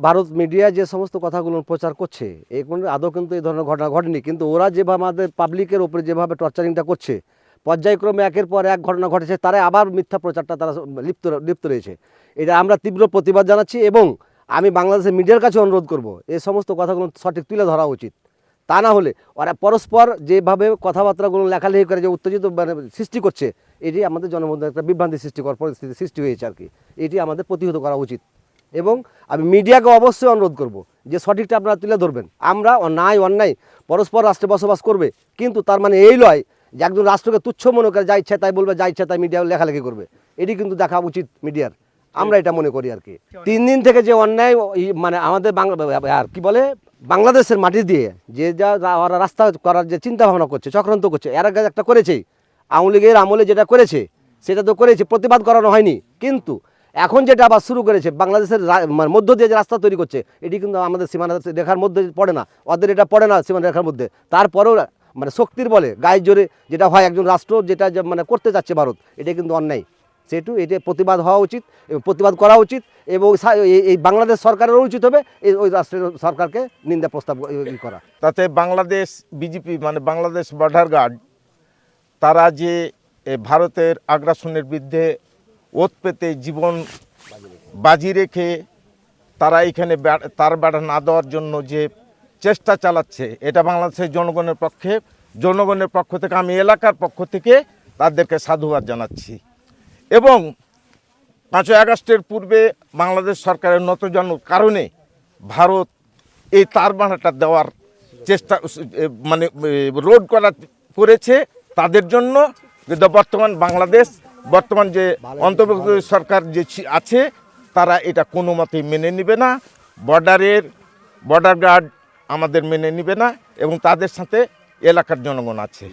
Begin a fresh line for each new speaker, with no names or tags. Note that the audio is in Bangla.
ভারত মিডিয়া যে সমস্ত কথাগুলো প্রচার করছে এগুলো আদৌ কিন্তু এই ধরনের ঘটনা ঘটেনি। কিন্তু ওরা যেভাবে আমাদের পাবলিকের ওপরে যেভাবে টর্চারিংটা করছে, পর্যায়ক্রমে একের পর এক ঘটনা ঘটেছে, তারা আবার মিথ্যা প্রচারটা তারা লিপ্ত লিপ্ত রয়েছে। এটা আমরা তীব্র প্রতিবাদ জানাচ্ছি এবং আমি বাংলাদেশের মিডিয়ার কাছে অনুরোধ করব এই সমস্ত কথাগুলো সঠিক তুলে ধরা উচিত। তা না হলে ওরা পরস্পর যেভাবে কথাবার্তাগুলো লেখালেখি করে যে উত্তেজিত মানে সৃষ্টি করছে, এটি আমাদের জনমধ্যে একটা বিভ্রান্তি সৃষ্টি করার পরিস্থিতি সৃষ্টি হয়েছে আর কি। এটি আমাদের প্রতিহত করা উচিত। এবং আমি মিডিয়াকে অবশ্যই অনুরোধ করব যে সঠিকটা আপনারা তুলে ধরবেন। আমরা অন্যায় অন্যায় পরস্পর রাষ্ট্রে বসবাস করবে, কিন্তু তার মানে এই নয় যে একজন রাষ্ট্রকে তুচ্ছ মনে করে যা ইচ্ছা তাই বলবে, যা ইচ্ছা তাই মিডিয়া লেখালেখি করবে। এটি কিন্তু দেখা উচিত মিডিয়ার। আমরা এটা মনে করি আর কি। তিন দিন থেকে যে অন্যায় মানে আমাদের বাংলা আর কি বলে? বাংলাদেশের মাটি দিয়ে যে যা ওরা রাস্তা করার যে চিন্তা ভাবনা করছে, চক্রান্ত করছে, এর একটা করেছেই আওয়ামী লীগের আমলে যেটা করেছে, সেটা তো করেছে, প্রতিবাদ করানো হয়নি। কিন্তু এখন যেটা আবার শুরু করেছে, বাংলাদেশের মানে মধ্য দিয়ে যে রাস্তা তৈরি করছে, এটি কিন্তু আমাদের সীমানা রেখার মধ্যে পড়ে না। ওদের এটা পড়ে না সীমানা রেখার মধ্যে। তারপরেও মানে শক্তির বলে, গায়ে জোরে যেটা হয় একজন রাষ্ট্র যেটা মানে করতে যাচ্ছে ভারত, এটা কিন্তু অন্যায়। সেটু এটা প্রতিবাদ হওয়া উচিত প্রতিবাদ করা উচিত, এবং এই- বাংলাদেশ সরকারেরও উচিত হবে, এই ওই রাষ্ট্রের সরকারকে নিন্দা প্রস্তাব করা।
তাতে বাংলাদেশ বিজেপি মানে বাংলাদেশ বর্ডার গার্ড, তারা যে ভারতের আগ্রাসনের বিরুদ্ধে ওত পেতে জীবন বাজি রেখে তারা এখানে তার বেড়া না দেওয়ার জন্য যে চেষ্টা চালাচ্ছে, এটা বাংলাদেশের জনগণের পক্ষে, জনগণের পক্ষ থেকে, আমি এলাকার পক্ষ থেকে তাদেরকে সাধুবাদ জানাচ্ছি। এবং পাঁচই আগস্টের পূর্বে বাংলাদেশ সরকারের নতজানুর কারণে ভারত এই তার বাঁধাটা দেওয়ার চেষ্টা মানে রোড করা করেছে, তাদের জন্য কিন্তু বর্তমান বাংলাদেশ বর্তমান যে অন্তর্ভুক্ত সরকার যে আছে তারা এটা কোনো মতেই মেনে নিবে না। বর্ডারের বর্ডার গার্ড আমাদের মেনে নিবে না এবং তাদের সাথে এলাকার জনগণ আছে।